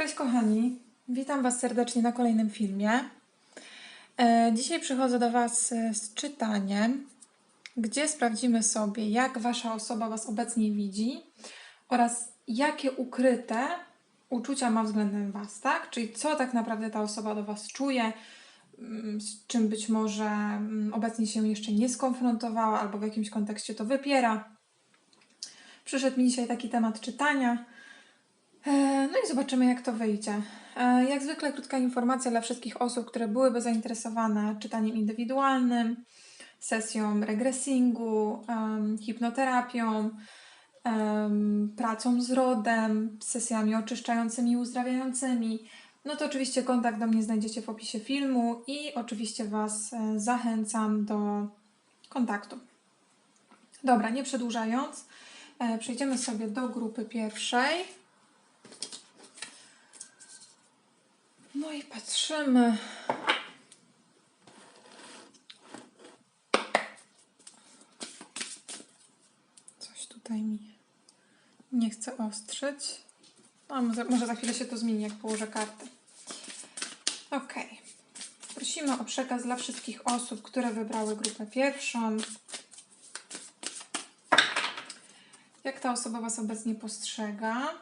Cześć kochani, witam Was serdecznie na kolejnym filmie. E, Dzisiaj przychodzę do Was e, z czytaniem, gdzie sprawdzimy sobie, jak Wasza osoba Was obecnie widzi oraz jakie ukryte uczucia ma względem Was, tak? Czyli co tak naprawdę ta osoba do Was czuje, mm, z czym być może mm, obecnie się jeszcze nie skonfrontowała albo w jakimś kontekście to wypiera. Przyszedł mi dzisiaj taki temat czytania. E, No i zobaczymy, jak to wyjdzie. E, Jak zwykle krótka informacja dla wszystkich osób, które byłyby zainteresowane czytaniem indywidualnym, sesją regresingu, hipnoterapią, pracą z rodem, sesjami oczyszczającymi i uzdrawiającymi. No to oczywiście kontakt do mnie znajdziecie w opisie filmu i oczywiście Was e, zachęcam do kontaktu. Dobra, nie przedłużając, przejdziemy sobie do grupy pierwszej. No i patrzymy. Coś tutaj mi nie chce ostrzyć. A może, może za chwilę się to zmieni, jak położę kartę. Ok. Prosimy o przekaz dla wszystkich osób, które wybrały grupę pierwszą. Jak ta osoba Was obecnie postrzega?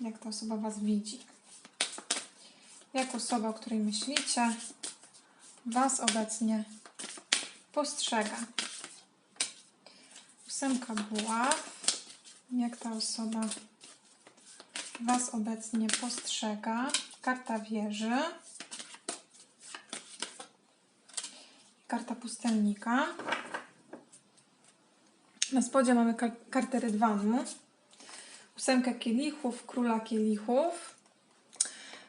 Jak ta osoba Was widzi? Jak osoba, o której myślicie, Was obecnie postrzega? Ósemka buław. Jak ta osoba Was obecnie postrzega? Karta wieży. Karta pustelnika. Na spodzie mamy kar- kartę rydwanu. Ósemkę kielichów, króla kielichów.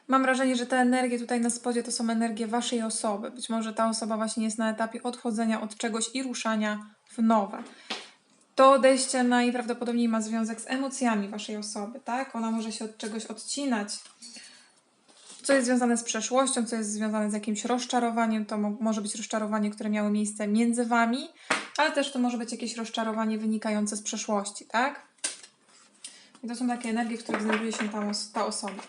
Mam wrażenie, że te energie tutaj na spodzie to są energie waszej osoby. Być może ta osoba właśnie jest na etapie odchodzenia od czegoś i ruszania w nowe. To odejście najprawdopodobniej ma związek z emocjami waszej osoby, tak? Ona może się od czegoś odcinać, co jest związane z przeszłością, co jest związane z jakimś rozczarowaniem. To mo- może być rozczarowanie, które miało miejsce między wami, ale też to może być jakieś rozczarowanie wynikające z przeszłości, tak? I to są takie energie, w których znajduje się ta, os- ta osoba.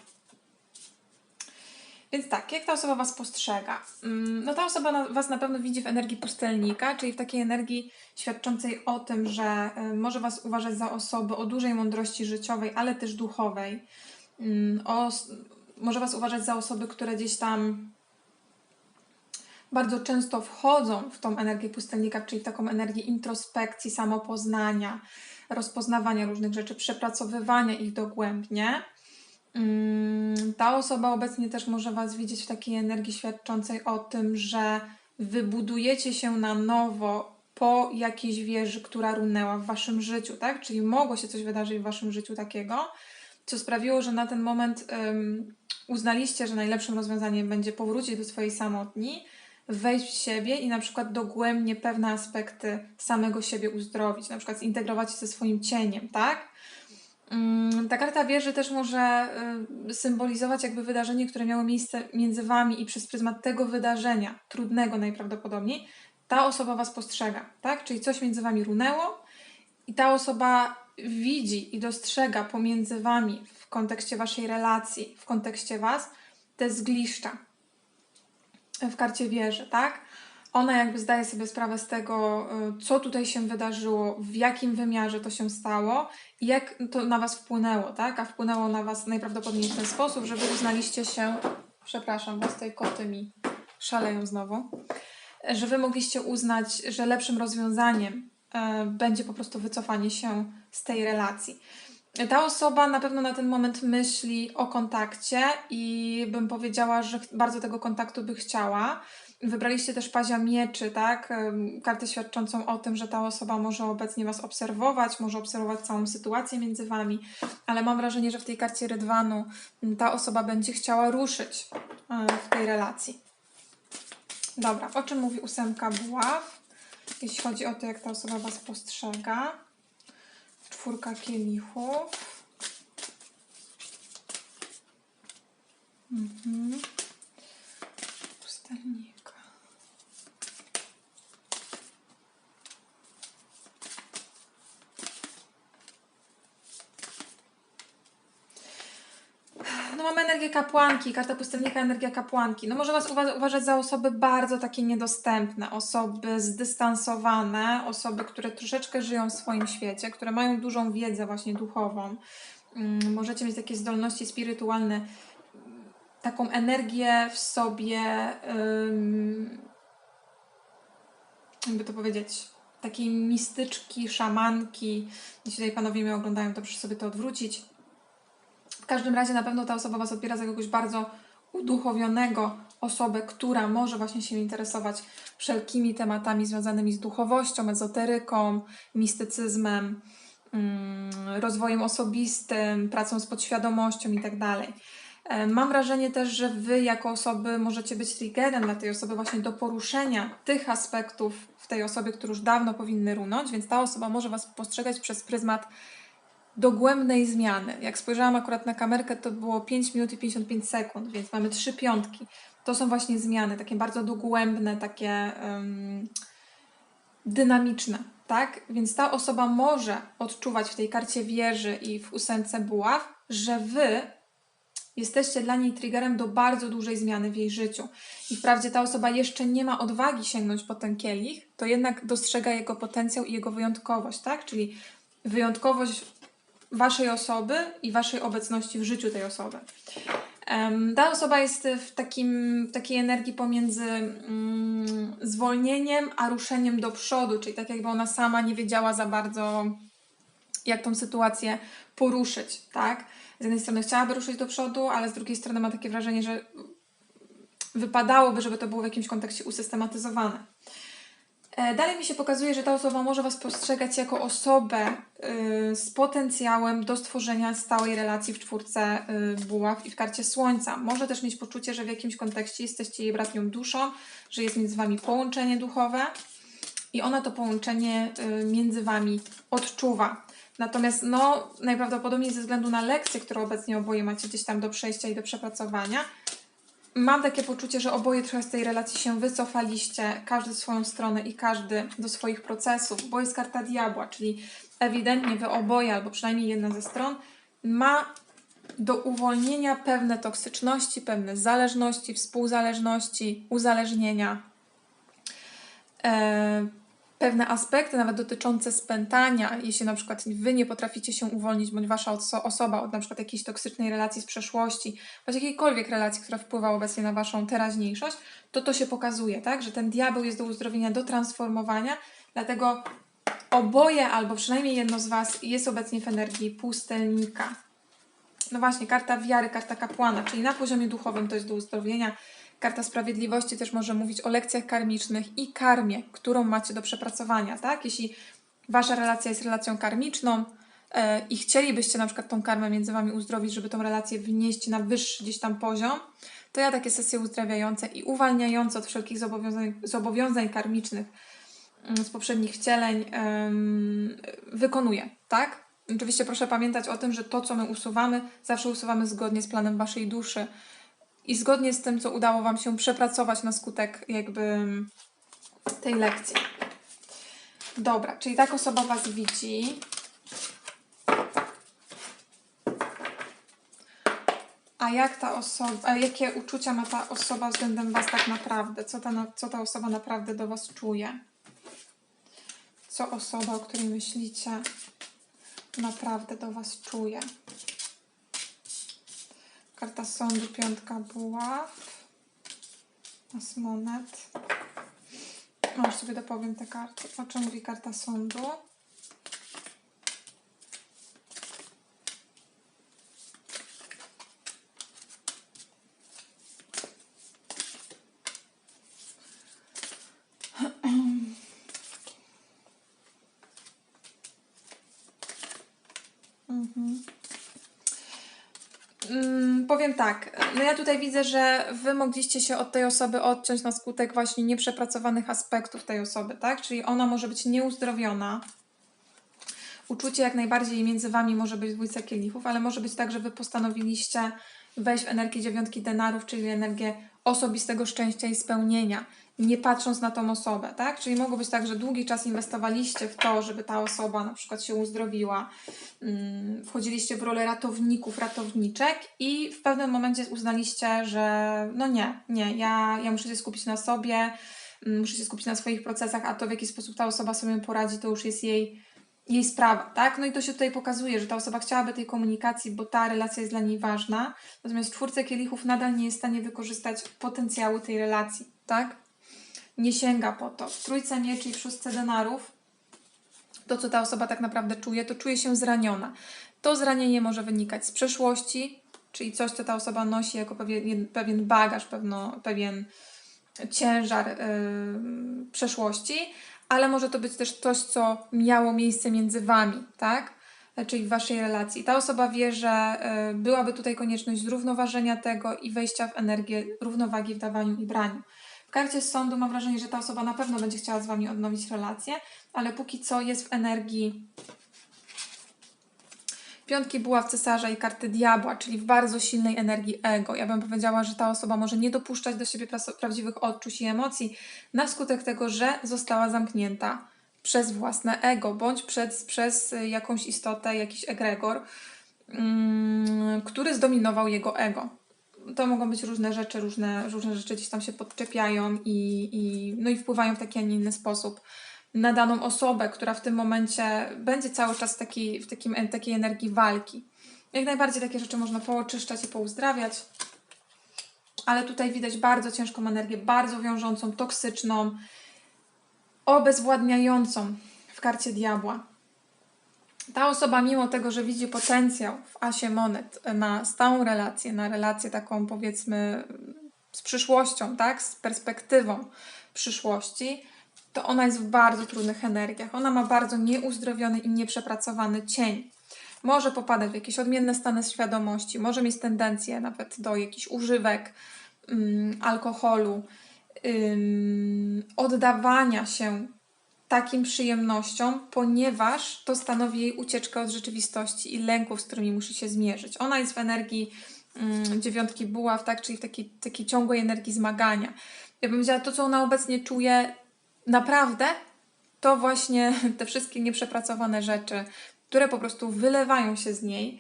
Więc tak, jak ta osoba Was postrzega? Mm, No ta osoba Was na pewno widzi w energii pustelnika, czyli w takiej energii świadczącej o tym, że y, może Was uważać za osoby o dużej mądrości życiowej, ale też duchowej. Mm, O, może Was uważać za osoby, które gdzieś tam bardzo często wchodzą w tą energię pustelnika, czyli w taką energię introspekcji, samopoznania, rozpoznawania różnych rzeczy, przepracowywania ich dogłębnie. Mm, Ta osoba obecnie też może Was widzieć w takiej energii świadczącej o tym, że wybudujecie się na nowo po jakiejś wieży, która runęła w Waszym życiu, tak? Czyli mogło się coś wydarzyć w Waszym życiu takiego, co sprawiło, że na ten moment uznaliście, że najlepszym rozwiązaniem będzie powrócić do swojej samotni, wejść w siebie i na przykład dogłębnie pewne aspekty samego siebie uzdrowić, na przykład zintegrować się ze swoim cieniem, tak? Mm, Ta karta wieży też może y, symbolizować jakby wydarzenie, które miało miejsce między wami i przez pryzmat tego wydarzenia, trudnego najprawdopodobniej, ta osoba was postrzega, tak? Czyli coś między wami runęło i ta osoba widzi i dostrzega pomiędzy wami w kontekście waszej relacji, w kontekście was, te zgliszcza w karcie wieży, tak? Ona jakby zdaje sobie sprawę z tego, y, co tutaj się wydarzyło, w jakim wymiarze to się stało i jak to na Was wpłynęło, tak? A wpłynęło na Was najprawdopodobniej w ten sposób, że Wy uznaliście się, przepraszam, bo z tej koty mi szaleją znowu, że Wy mogliście uznać, że lepszym rozwiązaniem e, będzie po prostu wycofanie się z tej relacji. Ta osoba na pewno na ten moment myśli o kontakcie i bym powiedziała, że bardzo tego kontaktu by chciała. Wybraliście też pazia mieczy, tak? Kartę świadczącą o tym, że ta osoba może obecnie Was obserwować, może obserwować całą sytuację między Wami, ale mam wrażenie, że w tej karcie Rydwanu ta osoba będzie chciała ruszyć e, w tej relacji. Dobra, o czym mówi ósemka buław, jeśli chodzi o to, jak ta osoba Was postrzega. Czwórka kielichów. Mhm. Pustelnika. No mamy energię kapłanki, karta pustelnika, energia kapłanki. No może Was uwa- uważać za osoby bardzo takie niedostępne, osoby zdystansowane, osoby, które troszeczkę żyją w swoim świecie, które mają dużą wiedzę właśnie duchową. Mm, Możecie mieć takie zdolności spirytualne, taką energię w sobie, jakby to powiedzieć, takiej mistyczki, szamanki. Jeśli tutaj panowie mnie oglądają, to proszę sobie to odwrócić. W każdym razie na pewno ta osoba Was odbiera za kogoś bardzo uduchowionego, osobę, która może właśnie się interesować wszelkimi tematami związanymi z duchowością, ezoteryką, mistycyzmem, mm, rozwojem osobistym, pracą z podświadomością itd. E, Mam wrażenie też, że Wy jako osoby możecie być triggerem dla tej osoby właśnie do poruszenia tych aspektów w tej osobie, które już dawno powinny runąć, więc ta osoba może Was postrzegać przez pryzmat dogłębnej zmiany. Jak spojrzałam akurat na kamerkę, to było 5 minut i 55 sekund, więc mamy trzy piątki. To są właśnie zmiany, takie bardzo dogłębne, takie em, dynamiczne, tak? Więc ta osoba może odczuwać w tej karcie wieży i w ósemce buław, że wy jesteście dla niej triggerem do bardzo dużej zmiany w jej życiu. I wprawdzie ta osoba jeszcze nie ma odwagi sięgnąć po ten kielich, to jednak dostrzega jego potencjał i jego wyjątkowość, tak? Czyli wyjątkowość waszej osoby i waszej obecności w życiu tej osoby. Ta osoba jest w, takim, w takiej energii pomiędzy mm, zwolnieniem a ruszeniem do przodu, czyli tak jakby ona sama nie wiedziała za bardzo, jak tą sytuację poruszyć, tak? Z jednej strony chciałaby ruszyć do przodu, ale z drugiej strony ma takie wrażenie, że wypadałoby, żeby to było w jakimś kontekście usystematyzowane. E, Dalej mi się pokazuje, że ta osoba może Was postrzegać jako osobę y, z potencjałem do stworzenia stałej relacji w czwórce y, buław i w karcie słońca. Może też mieć poczucie, że w jakimś kontekście jesteście jej bratnią duszą, że jest między Wami połączenie duchowe i ona to połączenie y, między Wami odczuwa. Natomiast no, najprawdopodobniej ze względu na lekcje, które obecnie oboje macie gdzieś tam do przejścia i do przepracowania, mam takie poczucie, że oboje trochę z tej relacji się wycofaliście, każdy w swoją stronę i każdy do swoich procesów, bo jest karta diabła, czyli ewidentnie wy oboje, albo przynajmniej jedna ze stron, ma do uwolnienia pewne toksyczności, pewne zależności, współzależności, uzależnienia, e, pewne aspekty, nawet dotyczące spętania, jeśli na przykład wy nie potraficie się uwolnić, bądź wasza oso- osoba od na przykład jakiejś toksycznej relacji z przeszłości, bądź jakiejkolwiek relacji, która wpływa obecnie na waszą teraźniejszość, to to się pokazuje, tak? Że ten diabeł jest do uzdrowienia, do transformowania, dlatego oboje, albo przynajmniej jedno z was jest obecnie w energii pustelnika. No właśnie, karta wiary, karta kapłana, czyli na poziomie duchowym to jest do uzdrowienia. Karta sprawiedliwości też może mówić o lekcjach karmicznych i karmie, którą macie do przepracowania, tak? Jeśli wasza relacja jest relacją karmiczną e, i chcielibyście na przykład tą karmę między wami uzdrowić, żeby tą relację wnieść na wyższy gdzieś tam poziom, to ja takie sesje uzdrawiające i uwalniające od wszelkich zobowiązań, zobowiązań karmicznych mm, z poprzednich wcieleń wykonuję, tak? Oczywiście proszę pamiętać o tym, że to, co my usuwamy, zawsze usuwamy zgodnie z planem waszej duszy i zgodnie z tym, co udało wam się przepracować na skutek jakby tej lekcji. Dobra, czyli tak osoba was widzi. A jak ta osoba, a jakie uczucia ma ta osoba względem was tak naprawdę? Co ta, co ta osoba naprawdę do was czuje? Co osoba, o której myślicie, naprawdę do was czuje? Karta sądu, piątka buław. As monet. Już sobie dopowiem te karty. O czym mówi karta sądu? Tak, no ja tutaj widzę, że wy mogliście się od tej osoby odciąć na skutek właśnie nieprzepracowanych aspektów tej osoby, tak? Czyli ona może być nieuzdrowiona. Uczucie jak najbardziej między wami może być dwójca kielichów, ale może być tak, że wy postanowiliście wejść w energię dziewiątki denarów, czyli energię osobistego szczęścia i spełnienia. nie patrząc na tą osobę, tak? Czyli mogło być tak, że długi czas inwestowaliście w to, żeby ta osoba na przykład się uzdrowiła, mm, wchodziliście w rolę ratowników, ratowniczek i w pewnym momencie uznaliście, że no nie, nie, ja, ja muszę się skupić na sobie, mm, muszę się skupić na swoich procesach, a to w jaki sposób ta osoba sobie poradzi, to już jest jej, jej sprawa, tak? No i to się tutaj pokazuje, że ta osoba chciałaby tej komunikacji, bo ta relacja jest dla niej ważna, natomiast czwórce kielichów nadal nie jest w stanie wykorzystać potencjału tej relacji, tak? Nie sięga po to. W trójce mieczy i w szóstce denarów to, co ta osoba tak naprawdę czuje, to czuje się zraniona. To zranienie może wynikać z przeszłości, czyli coś, co ta osoba nosi jako pewien, pewien bagaż, pewno, pewien ciężar yy, przeszłości, ale może to być też coś, co miało miejsce między wami, tak? Czyli w waszej relacji. Ta osoba wie, że yy, byłaby tutaj konieczność zrównoważenia tego i wejścia w energię równowagi w dawaniu i braniu. W karcie z sądu mam wrażenie, że ta osoba na pewno będzie chciała z wami odnowić relację, ale póki co jest w energii piątki buław cesarza i karty diabła, czyli w bardzo silnej energii ego. Ja bym powiedziała, że ta osoba może nie dopuszczać do siebie prawdziwych odczuć i emocji na skutek tego, że została zamknięta przez własne ego, bądź przez, przez jakąś istotę, jakiś egregor, mm, który zdominował jego ego. To mogą być różne rzeczy, różne, różne rzeczy gdzieś tam się podczepiają i, i, no i wpływają w taki, a nie inny sposób na daną osobę, która w tym momencie będzie cały czas w takiej, w takim, takiej energii walki. Jak najbardziej takie rzeczy można pooczyszczać i pouzdrawiać, ale tutaj widać bardzo ciężką energię, bardzo wiążącą, toksyczną, obezwładniającą w karcie diabła. Ta osoba, mimo tego, że widzi potencjał w asie monet na stałą relację, na relację taką powiedzmy z przyszłością, tak, z perspektywą przyszłości, to ona jest w bardzo trudnych energiach. Ona ma bardzo nieuzdrowiony i nieprzepracowany cień. Może popadać w jakieś odmienne stany świadomości, może mieć tendencję nawet do jakichś używek, ym, alkoholu, ym, oddawania się takim przyjemnościom, ponieważ to stanowi jej ucieczkę od rzeczywistości i lęków, z którymi musi się zmierzyć. Ona jest w energii ym, dziewiątki buław, tak, czyli w takiej, takiej ciągłej energii zmagania. Ja bym powiedziała, to co ona obecnie czuje, naprawdę to właśnie te wszystkie nieprzepracowane rzeczy, które po prostu wylewają się z niej,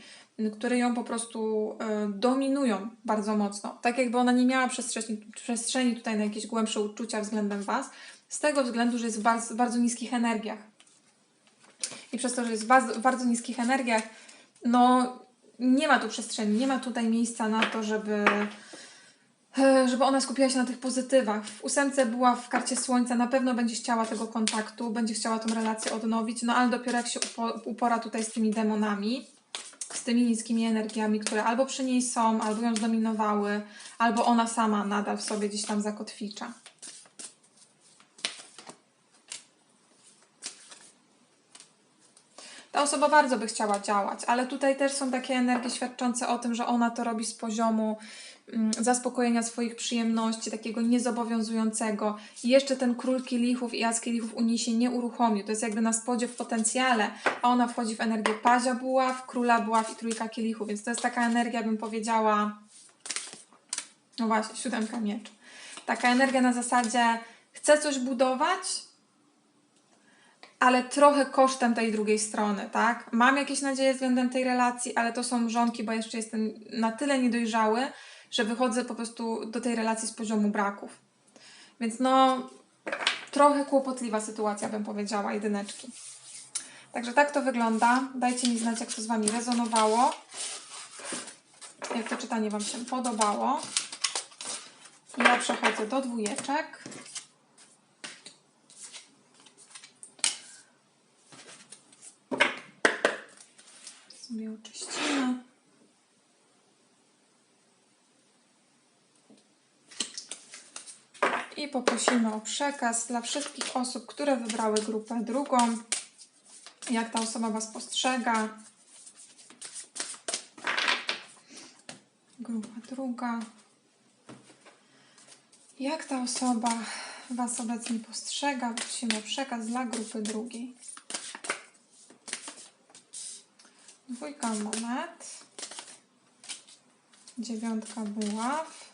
które ją po prostu y, dominują bardzo mocno. Tak jakby ona nie miała przestrzeni, przestrzeni tutaj na jakieś głębsze uczucia względem Was, z tego względu, że jest w bardzo, bardzo niskich energiach. I przez to, że jest w bardzo, bardzo niskich energiach, no nie ma tu przestrzeni, nie ma tutaj miejsca na to, żeby E, żeby ona skupiła się na tych pozytywach. W ósemce była w karcie słońca, na pewno będzie chciała tego kontaktu, będzie chciała tą relację odnowić, no ale dopiero jak się upo upora tutaj z tymi demonami, z tymi niskimi energiami, które albo przy niej są, albo ją zdominowały, albo ona sama nadal w sobie gdzieś tam zakotwicza. Ta osoba bardzo by chciała działać, ale tutaj też są takie energie świadczące o tym, że ona to robi z poziomu zaspokojenia swoich przyjemności, takiego niezobowiązującego. I jeszcze ten król kielichów i as kielichów u niej się nie uruchomił. To jest jakby na spodzie w potencjale, a ona wchodzi w energię pazia buław, króla buław i trójka kielichów, więc to jest taka energia, bym powiedziała, no właśnie, siódemka miecz. Taka energia na zasadzie chcę coś budować, ale trochę kosztem tej drugiej strony, tak? Mam jakieś nadzieje względem tej relacji, ale to są mrzonki, bo jeszcze jestem na tyle niedojrzały, że wychodzę po prostu do tej relacji z poziomu braków. Więc no, trochę kłopotliwa sytuacja, bym powiedziała, jedyneczki. Także tak to wygląda. Dajcie mi znać, jak to z Wami rezonowało. Jak to czytanie Wam się podobało. Ja przechodzę do dwójeczek. Sobie oczyścimy. I poprosimy o przekaz dla wszystkich osób, które wybrały grupę drugą. Jak ta osoba Was postrzega. Grupa druga. Jak ta osoba Was obecnie postrzega? Prosimy o przekaz dla grupy drugiej. Dwójka monet. Dziewiątka buław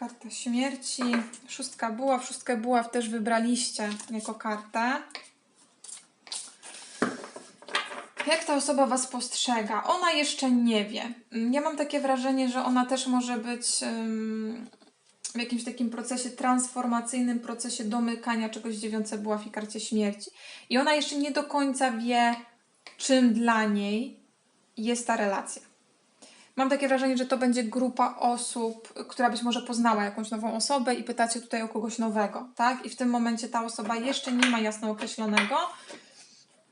Karta śmierci, szóstka buław, szóstkę buław też wybraliście jako kartę. Jak ta osoba Was postrzega? Ona jeszcze nie wie. Ja mam takie wrażenie, że ona też może być w jakimś takim procesie transformacyjnym, procesie domykania czegoś w dziewiątce buław i karcie śmierci. I ona jeszcze nie do końca wie, czym dla niej jest ta relacja. Mam takie wrażenie, że to będzie grupa osób, która być może poznała jakąś nową osobę i pytacie tutaj o kogoś nowego, tak? I w tym momencie ta osoba jeszcze nie ma jasno określonego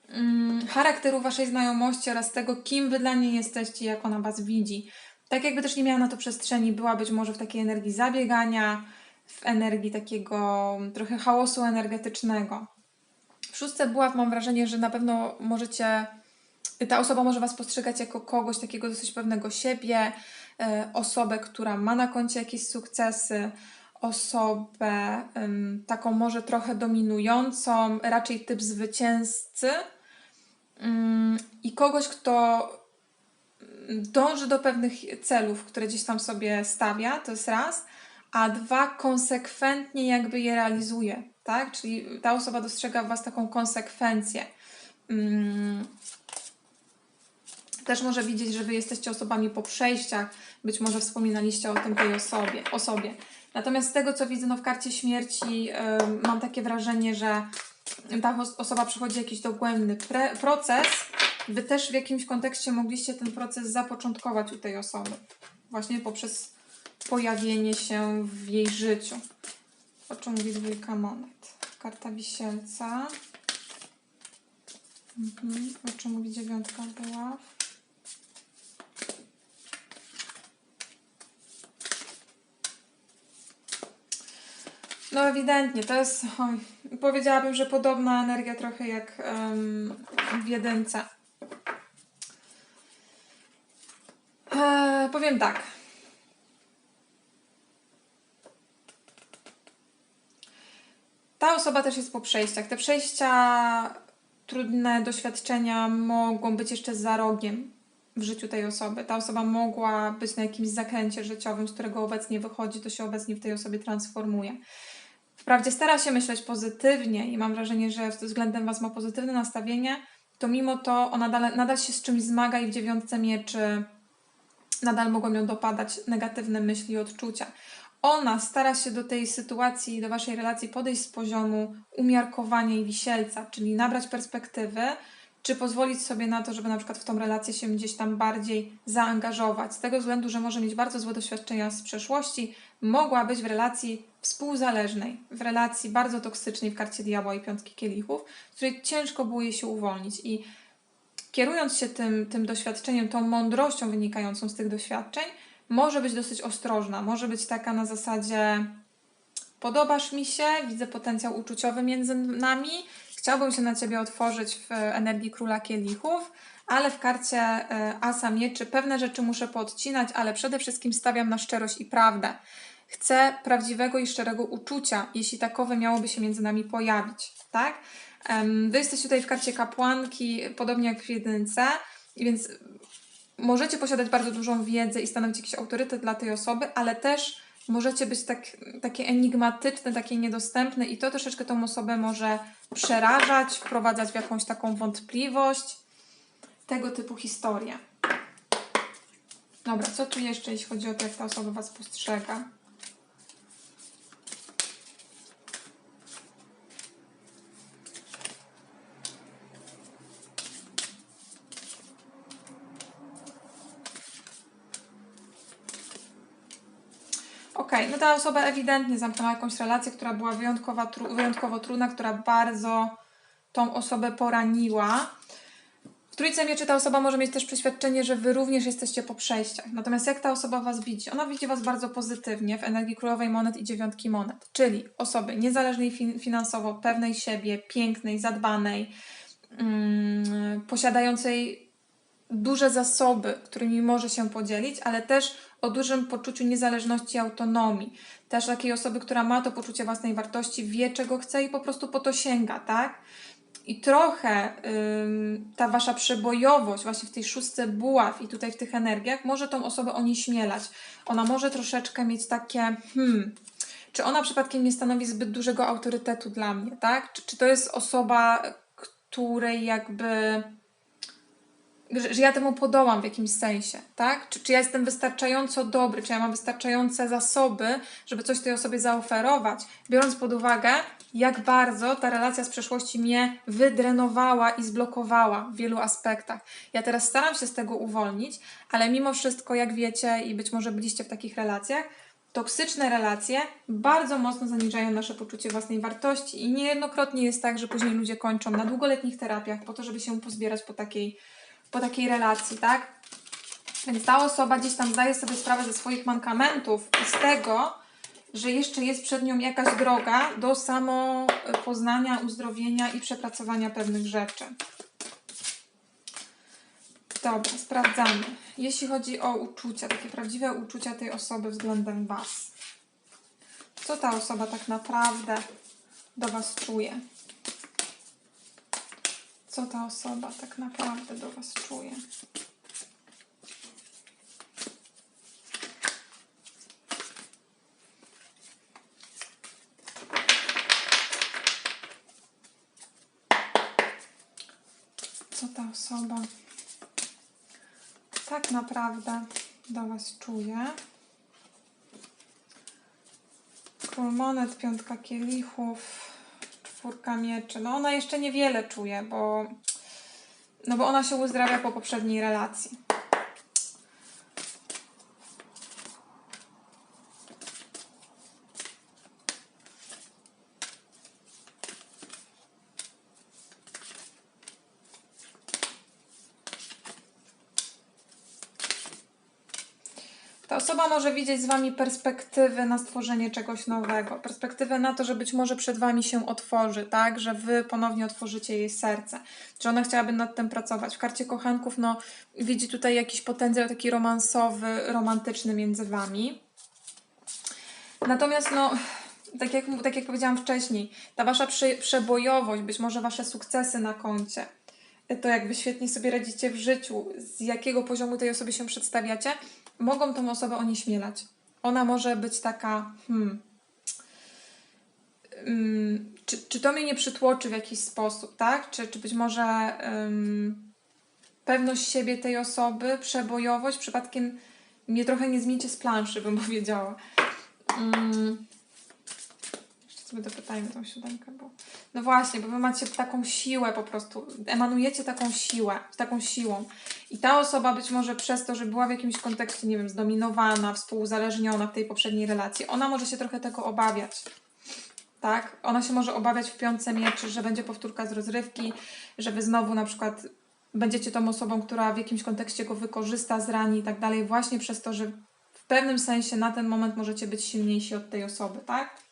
mm, charakteru waszej znajomości oraz tego, kim wy dla niej jesteście, jak ona was widzi. Tak jakby też nie miała na to przestrzeni, była być może w takiej energii zabiegania, w energii takiego trochę chaosu energetycznego. W szóstce buław mam wrażenie, że na pewno możecie ta osoba może Was postrzegać jako kogoś takiego dosyć pewnego siebie, e, osobę, która ma na koncie jakieś sukcesy, osobę taką może trochę dominującą, raczej typ zwycięzcy mm, i kogoś, kto dąży do pewnych celów, które gdzieś tam sobie stawia, to jest raz, a dwa, konsekwentnie jakby je realizuje, tak? Czyli ta osoba dostrzega w Was taką konsekwencję. Też może widzieć, że Wy jesteście osobami po przejściach, być może wspominaliście o tym tej osobie. osobie. Natomiast z tego, co widzę no, w karcie śmierci, yy, mam takie wrażenie, że ta osoba przechodzi jakiś dogłębny proces. Wy też w jakimś kontekście mogliście ten proces zapoczątkować u tej osoby. Właśnie poprzez pojawienie się w jej życiu. O czym mówi dwójka monet? Karta wisielca. Mhm. O czym mówi dziewiątka buław? No ewidentnie, to jest, powiedziałabym, że podobna energia trochę jak um, w jedynce. E, powiem tak. Ta osoba też jest po przejściach. Te przejścia, trudne doświadczenia mogą być jeszcze za rogiem w życiu tej osoby. Ta osoba mogła być na jakimś zakręcie życiowym, z którego obecnie wychodzi, to się obecnie w tej osobie transformuje. Wprawdzie stara się myśleć pozytywnie i mam wrażenie, że względem Was ma pozytywne nastawienie, to mimo to ona nadal, nadal się z czymś zmaga i w dziewiątce mieczy nadal mogą ją dopadać negatywne myśli i odczucia. Ona stara się do tej sytuacji, do Waszej relacji podejść z poziomu umiarkowania i wisielca, czyli nabrać perspektywy, czy pozwolić sobie na to, żeby na przykład w tą relację się gdzieś tam bardziej zaangażować. Z tego względu, że może mieć bardzo złe doświadczenia z przeszłości, mogła być w relacji współzależnej, w relacji bardzo toksycznej w karcie diabła i piątki kielichów, której ciężko było jej się uwolnić. I kierując się tym, tym doświadczeniem, tą mądrością wynikającą z tych doświadczeń, może być dosyć ostrożna, może być taka na zasadzie podobasz mi się, widzę potencjał uczuciowy między nami, chciałbym się na Ciebie otworzyć w energii króla kielichów, ale w karcie e, Asa Mieczy pewne rzeczy muszę podcinać, ale przede wszystkim stawiam na szczerość i prawdę. Chcę prawdziwego i szczerego uczucia, jeśli takowe miałoby się między nami pojawić, tak? Wy jesteście tutaj w karcie kapłanki, podobnie jak w jedynce, więc możecie posiadać bardzo dużą wiedzę i stanowić jakiś autorytet dla tej osoby, ale też możecie być tak, takie enigmatyczne, takie niedostępne i to troszeczkę tą osobę może przerażać, wprowadzać w jakąś taką wątpliwość. Tego typu historie. Dobra, co tu jeszcze, jeśli chodzi o to, jak ta osoba Was postrzega? Okej, okay, no ta osoba ewidentnie zamknęła jakąś relację, która była wyjątkowo, tru wyjątkowo trudna, która bardzo tą osobę poraniła. W trójce mieczy ta osoba może mieć też przeświadczenie, że wy również jesteście po przejściach. Natomiast jak ta osoba was widzi? Ona widzi was bardzo pozytywnie w energii królowej monet i dziewiątki monet, czyli osoby niezależnej fin finansowo, pewnej siebie, pięknej, zadbanej, mm, posiadającej duże zasoby, którymi może się podzielić, ale też o dużym poczuciu niezależności autonomii. Też takiej osoby, która ma to poczucie własnej wartości, wie czego chce i po prostu po to sięga, tak? i trochę ym, ta wasza przebojowość właśnie w tej szóstce buław i tutaj w tych energiach może tą osobę onieśmielać. Ona może troszeczkę mieć takie, hmm, czy ona przypadkiem nie stanowi zbyt dużego autorytetu dla mnie, tak? Czy, czy to jest osoba, której jakby że, że ja temu podołam w jakimś sensie, tak? Czy, czy ja jestem wystarczająco dobry, czy ja mam wystarczające zasoby, żeby coś tej osobie zaoferować, biorąc pod uwagę, jak bardzo ta relacja z przeszłości mnie wydrenowała i zblokowała w wielu aspektach. Ja teraz staram się z tego uwolnić, ale mimo wszystko, jak wiecie, i być może byliście w takich relacjach, toksyczne relacje bardzo mocno zaniżają nasze poczucie własnej wartości i niejednokrotnie jest tak, że później ludzie kończą na długoletnich terapiach po to, żeby się pozbierać po takiej po takiej relacji, tak? Więc ta osoba gdzieś tam zdaje sobie sprawę ze swoich mankamentów i z tego, że jeszcze jest przed nią jakaś droga do samopoznania, uzdrowienia i przepracowania pewnych rzeczy. Dobra, sprawdzamy. Jeśli chodzi o uczucia, takie prawdziwe uczucia tej osoby względem Was. Co ta osoba tak naprawdę do Was czuje? Co ta osoba tak naprawdę do Was czuje. Co ta osoba tak naprawdę do Was czuje. Król monet, piątka kielichów, czwórka mieczy. No ona jeszcze niewiele czuje, bo, no bo ona się uzdrawia po poprzedniej relacji. Osoba może widzieć z Wami perspektywy na stworzenie czegoś nowego, perspektywę na to, że być może przed Wami się otworzy, tak, że Wy ponownie otworzycie jej serce, że ona chciałaby nad tym pracować. W karcie kochanków, no, widzi tutaj jakiś potencjał taki romansowy, romantyczny między Wami. Natomiast, no, tak jak, tak jak powiedziałam wcześniej, ta Wasza prze, przebojowość, być może Wasze sukcesy na koncie, to jakby świetnie sobie radzicie w życiu, z jakiego poziomu tej osoby się przedstawiacie, mogą tą osobę onieśmielać. Ona może być taka, hmm, um, czy, czy to mnie nie przytłoczy w jakiś sposób, tak? Czy, czy być może um, pewność siebie tej osoby, przebojowość przypadkiem mnie trochę nie zmiecie z planszy, bym powiedziała. Um, sobie dopytajmy tą siódemkę, bo... No właśnie, bo wy macie taką siłę po prostu, emanujecie taką siłę, taką siłą. I ta osoba być może przez to, że była w jakimś kontekście, nie wiem, zdominowana, współuzależniona w tej poprzedniej relacji, ona może się trochę tego obawiać. Tak? Ona się może obawiać w piątce mieczy, że będzie powtórka z rozrywki, że wy znowu na przykład będziecie tą osobą, która w jakimś kontekście go wykorzysta, zrani i tak dalej, właśnie przez to, że w pewnym sensie na ten moment możecie być silniejsi od tej osoby, tak?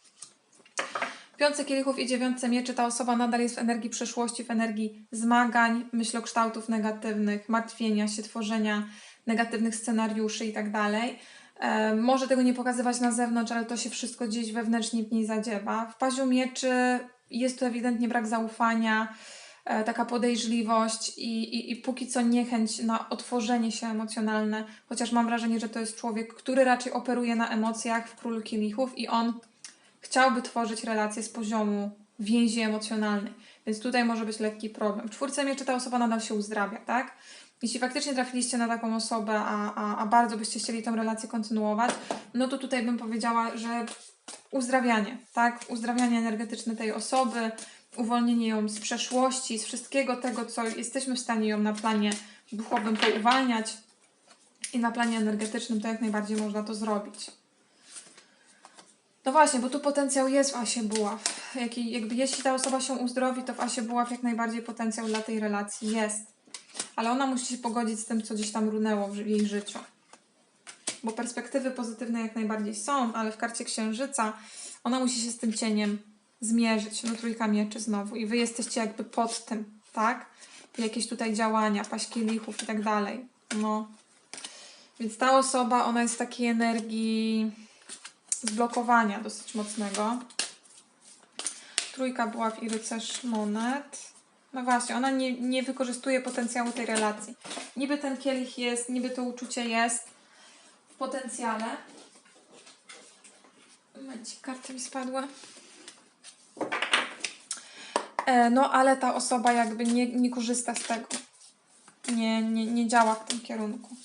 Piątce kielichów i dziewiątce mieczy ta osoba nadal jest w energii przeszłości, w energii zmagań, myślokształtów negatywnych, martwienia się, tworzenia negatywnych scenariuszy i tak. E, może tego nie pokazywać na zewnątrz, ale to się wszystko gdzieś wewnętrznie w niej zadziewa. W paziu mieczy jest tu ewidentnie brak zaufania, e, taka podejrzliwość i, i, i póki co niechęć na otworzenie się emocjonalne, chociaż mam wrażenie, że to jest człowiek, który raczej operuje na emocjach w królu kielichów i on chciałby tworzyć relacje z poziomu więzi emocjonalnej. Więc tutaj może być lekki problem. W czwórce mieczy ta osoba nadal się uzdrawia, tak? Jeśli faktycznie trafiliście na taką osobę, a, a, a bardzo byście chcieli tę relację kontynuować, no to tutaj bym powiedziała, że uzdrawianie, tak? Uzdrawianie energetyczne tej osoby, uwolnienie ją z przeszłości, z wszystkiego tego, co jesteśmy w stanie ją na planie duchowym pouwalniać i na planie energetycznym, to jak najbardziej można to zrobić. No właśnie, bo tu potencjał jest w Asie Buław. Jaki, jakby jeśli ta osoba się uzdrowi, to w Asie Buław jak najbardziej potencjał dla tej relacji jest. Ale ona musi się pogodzić z tym, co gdzieś tam runęło w jej życiu. Bo perspektywy pozytywne jak najbardziej są, ale w karcie księżyca ona musi się z tym cieniem zmierzyć. No trójka mieczy znowu. I wy jesteście jakby pod tym, tak? Jakieś tutaj działania, paśki lichów i tak dalej. No. Więc ta osoba, ona jest w takiej energii zblokowania dosyć mocnego. Trójka buław i rycerz monet. No właśnie, ona nie, nie wykorzystuje potencjału tej relacji. Niby ten kielich jest, niby to uczucie jest w potencjale. Momencik, karty mi spadły. E, no, ale ta osoba jakby nie, nie korzysta z tego. Nie, nie, nie działa w tym kierunku.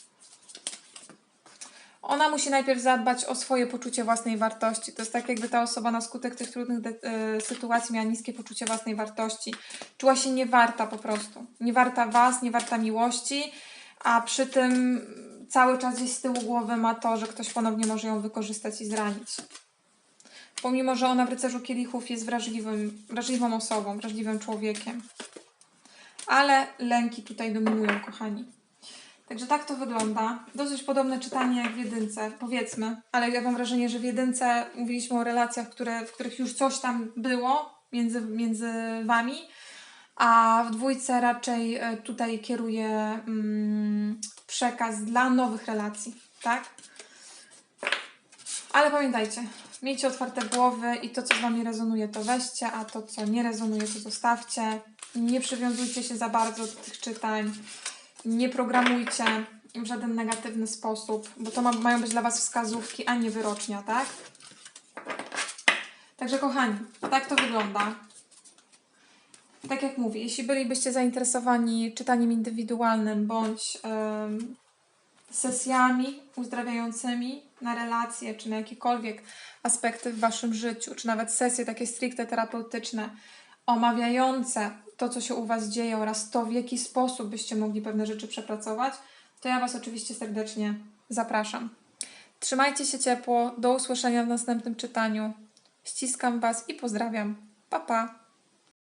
Ona musi najpierw zadbać o swoje poczucie własnej wartości. To jest tak, jakby ta osoba na skutek tych trudnych de- e, sytuacji miała niskie poczucie własnej wartości. Czuła się niewarta po prostu. Niewarta was, niewarta miłości, a przy tym cały czas gdzieś z tyłu głowy ma to, że ktoś ponownie może ją wykorzystać i zranić. Pomimo, że ona w rycerzu kielichów jest wrażliwym, wrażliwą osobą, wrażliwym człowiekiem. Ale lęki tutaj dominują, kochani. Także tak to wygląda. Dosyć podobne czytanie jak w jedynce, powiedzmy, ale ja mam wrażenie, że w jedynce mówiliśmy o relacjach, które, w których już coś tam było między, między wami, a w dwójce raczej e, tutaj kieruje mm, przekaz dla nowych relacji, tak? Ale pamiętajcie, miejcie otwarte głowy i to, co z Wami rezonuje, to weźcie, a to, co nie rezonuje, to zostawcie. Nie przywiązujcie się za bardzo do tych czytań. Nie programujcie w żaden negatywny sposób, bo to ma, mają być dla Was wskazówki, a nie wyrocznia, tak? Także kochani, tak to wygląda. Tak jak mówię, jeśli bylibyście zainteresowani czytaniem indywidualnym bądź sesjami uzdrawiającymi na relacje, czy na jakiekolwiek aspekty w Waszym życiu, czy nawet sesje takie stricte terapeutyczne, omawiające to, co się u Was dzieje oraz to, w jaki sposób byście mogli pewne rzeczy przepracować, to ja Was oczywiście serdecznie zapraszam. Trzymajcie się ciepło, do usłyszenia w następnym czytaniu. Ściskam Was i pozdrawiam. Pa, pa!